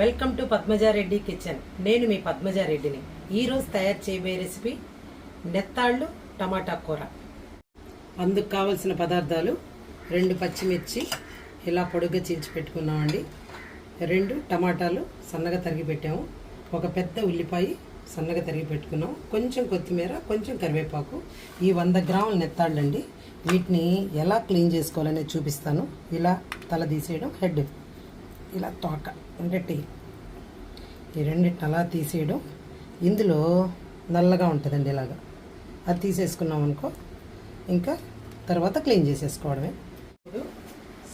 Welcome to Padmaja Reddy kitchen. నేను మీ పద్మజారెడ్డిని ఈరోజు తయారు చేయబోయే రెసిపీ నెత్తాళ్ళు టమాటా కూర. అందుకు కావలసిన పదార్థాలు రెండు పచ్చిమిర్చి ఇలా పొడుగ్గా చీల్చి పెట్టుకున్నామండి. రెండు టమాటాలు సన్నగా తరిగి పెట్టాము. ఒక పెద్ద ఉల్లిపాయ సన్నగా తరిగి పెట్టుకున్నాం కొంచెం కొత్తిమీర కొంచెం కరివేపాకు. ఈ వంద గ్రాముల నెత్తాళ్ళండి. వీటిని ఎలా క్లీన్ చేసుకోవాలనేది చూపిస్తాను. ఇలా తల తీసేయడం హెడ్ ఇలా తోక అంటే టీ. ఈ రెండింటిని అలా తీసేయడం ఇందులో నల్లగా ఉంటుందండి ఇలాగా. అది తీసేసుకున్నాం అనుకో ఇంకా తర్వాత క్లీన్ చేసేసుకోవడమే. ఇప్పుడు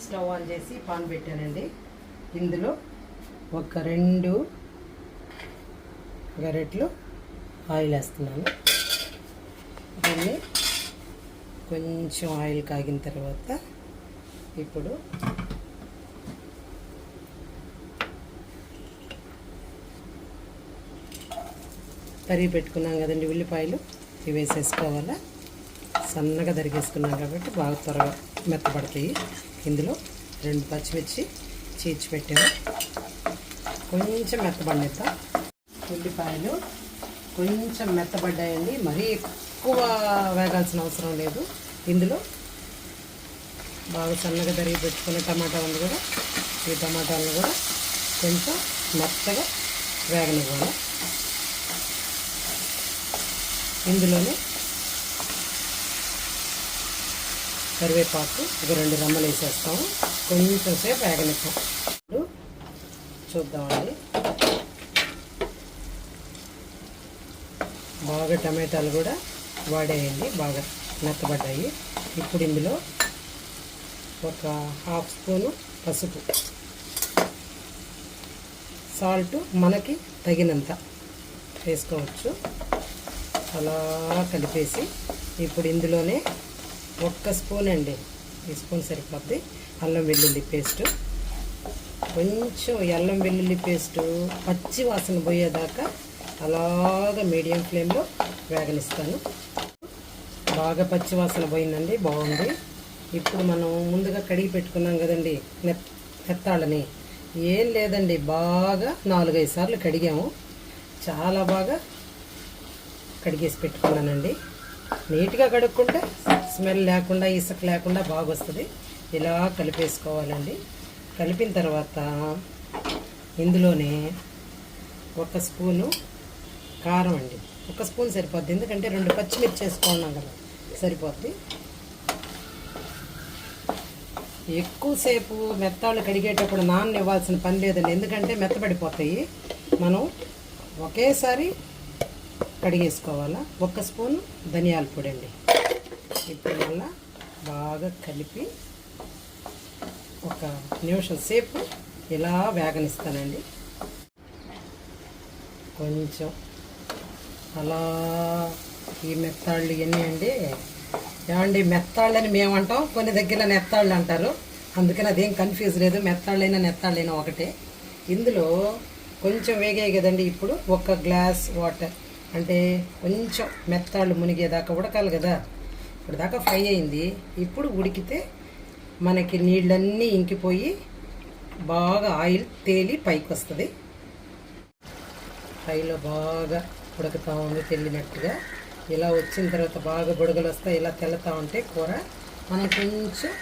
స్టవ్ ఆన్ చేసి పాన్ పెట్టానండి. ఇందులో ఒక రెండు గరెట్లు ఆయిల్ వేస్తున్నాను. దాన్ని కొంచెం ఆయిల్ కాగిన తర్వాత ఇప్పుడు తరిగి పెట్టుకున్నాం కదండి ఉల్లిపాయలు. ఇవి వేసేసుకోవాలా? సన్నగా తరిగేసుకున్నాం కాబట్టి బాగా త్వరగా మెత్తపడతాయి ఇందులో రెండు పచ్చిమిర్చి చీచి పెట్టాము కొంచెం మెత్తబడిద్దాం ఉల్లిపాయలు కొంచెం మెత్తబడ్డాయండి. మరీ ఎక్కువ వేగాల్సిన అవసరం లేదు. ఇందులో బాగా సన్నగా తరిగి పెట్టుకున్న టమాటాలను కూడా ఈ టమాటాలను కూడా కొంచెం మెత్తగా వేగనివ్వాలి. ఇందులోనే కరివేపాకు ఒక రెండు రమ్మలు వేసేస్తాము. కొంచెం సేపు వేగనిస్తాం ఇప్పుడు చూద్దామండి. బాగా టమాటాలు కూడా వాడేయండి బాగా మెత్తబడ్డాయి. ఇప్పుడు ఇందులో ఒక హాఫ్ స్పూను పసుపు. సాల్ట్ మనకి తగినంత వేసుకోవచ్చు. అలా కలిపేసి ఇప్పుడు ఇందులోనే ఒక్క స్పూన్ అండి ఈ స్పూన్ సరిపోద్ది. అల్లం వెల్లుల్లి పేస్ట్. కొంచెం అల్లం వెల్లుల్లి పేస్ట్ పచ్చి వాసన పోయేదాకా అలాగ మీడియం ఫ్లేమ్లో వేగనిస్తాను. బాగా పచ్చి వాసన పోయిందండి బాగుంది. ఇప్పుడు మనం ముందుగా కడిగి పెట్టుకున్నాం కదండి నెత్తాళ్ళని ఏం లేదండి బాగా నాలుగైదు సార్లు కడిగాము. చాలా బాగా కడిగేసి పెట్టుకున్నానండి. నీట్గా కడుక్కుంటే స్మెల్ లేకుండా ఇసుక లేకుండా బాగా వస్తుంది ఇలా కలిపేసుకోవాలండి. కలిపిన తర్వాత ఇందులోనే ఒక స్పూను కారం అండి. ఒక స్పూన్ సరిపోద్ది. ఎందుకంటే రెండు పచ్చిమిర్చి వేసుకున్నాం కదా సరిపోద్ది. ఎక్కువసేపు మెత్తాళ్ళు కడిగేటప్పుడు నాన్న ఇవ్వాల్సిన పని లేదండి. ఎందుకంటే మెత్తబడిపోతాయి. మనం ఒకేసారి కడిగేసుకోవాలా? ఒక స్పూన్ ధనియాల పొడి అండి ఇప్పుడు మళ్ళా బాగా కలిపి ఒక నిమిషం సేపు ఇలా వేగనిస్తానండి. కొంచెం అలా ఈ మెత్తాళ్ళు ఇవన్నీ అండి. ఏమండి మెత్తాళ్ళని మేమంటాం కొన్ని దగ్గర నెత్తాళ్ళు అంటారు. అందుకని అదేం కన్ఫ్యూజ్ లేదు మెత్తాళ్ళైనా నెత్తాళ్ళైనా ఒకటే. ఇందులో కొంచెం వేగాయి కదండి. ఇప్పుడు ఒక గ్లాస్ వాటర్ అంటే కొంచెం మెత్తాళ్ళు మునిగేదాకా ఉడకాలి కదా. ఇప్పుడు దాకా ఫ్రై అయింది. ఇప్పుడు ఉడికితే మనకి నీళ్ళన్నీ ఇంకిపోయి బాగా ఆయిల్ తేలి పైకి వస్తుంది ఫ్రైలో బాగా ఉడకతా ఉంది తెల్లినట్టుగా. ఇలా వచ్చిన తర్వాత బాగా బుడగలు వస్తాయి. ఇలా తెల్లతా ఉంటే కూర మనం కొంచెం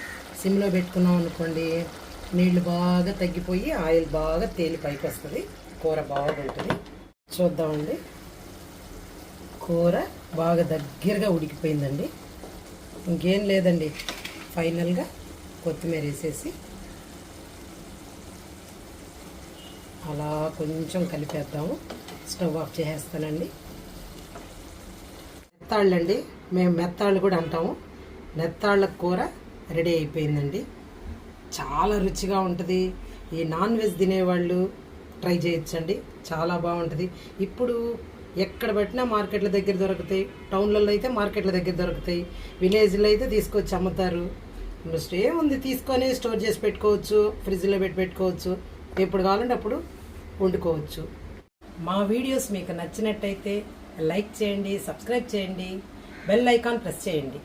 సిమ్లో పెట్టుకున్నాం అనుకోండి నీళ్ళు బాగా తగ్గిపోయి ఆయిల్ బాగా తేలి పైకి వస్తుంది కూర బాగుంటుంది. చూద్దామండి. కూర బాగా దగ్గరగా ఉడికిపోయిందండి. ఇంకేం లేదండి. ఫైనల్గా కొత్తిమీర వేసేసి అలా కొంచెం కలిపేద్దాము. Stove off చేసేస్తానండి. మెత్తాళ్ళండి. మేము మెత్తాళ్ళు కూడా అంటాము. మెత్తాళ్ళ కూర రెడీ అయిపోయిందండి. చాలా రుచిగా ఉంటుంది. ఈ నాన్ వెజ్ తినేవాళ్ళు ట్రై చేయొచ్చండి. చాలా బాగుంటుంది. ఇప్పుడు ఎక్కడ పెట్టినా మార్కెట్ల దగ్గర దొరుకుతాయి. టౌన్లలో అయితే మార్కెట్ల దగ్గర దొరుకుతాయి. విలేజ్లో అయితే తీసుకొచ్చి అమ్ముతారు. నెక్స్ట్ ఏముంది తీసుకొని స్టోర్ చేసి పెట్టుకోవచ్చు. ఫ్రిడ్జ్లో పెట్టి పెట్టుకోవచ్చు. ఎప్పుడు కావాలంటే అప్పుడు వండుకోవచ్చు. మా వీడియోస్ మీకు నచ్చినట్టయితే లైక్ చేయండి సబ్స్క్రైబ్ చేయండి బెల్ ఐకాన్ ప్రెస్ చేయండి.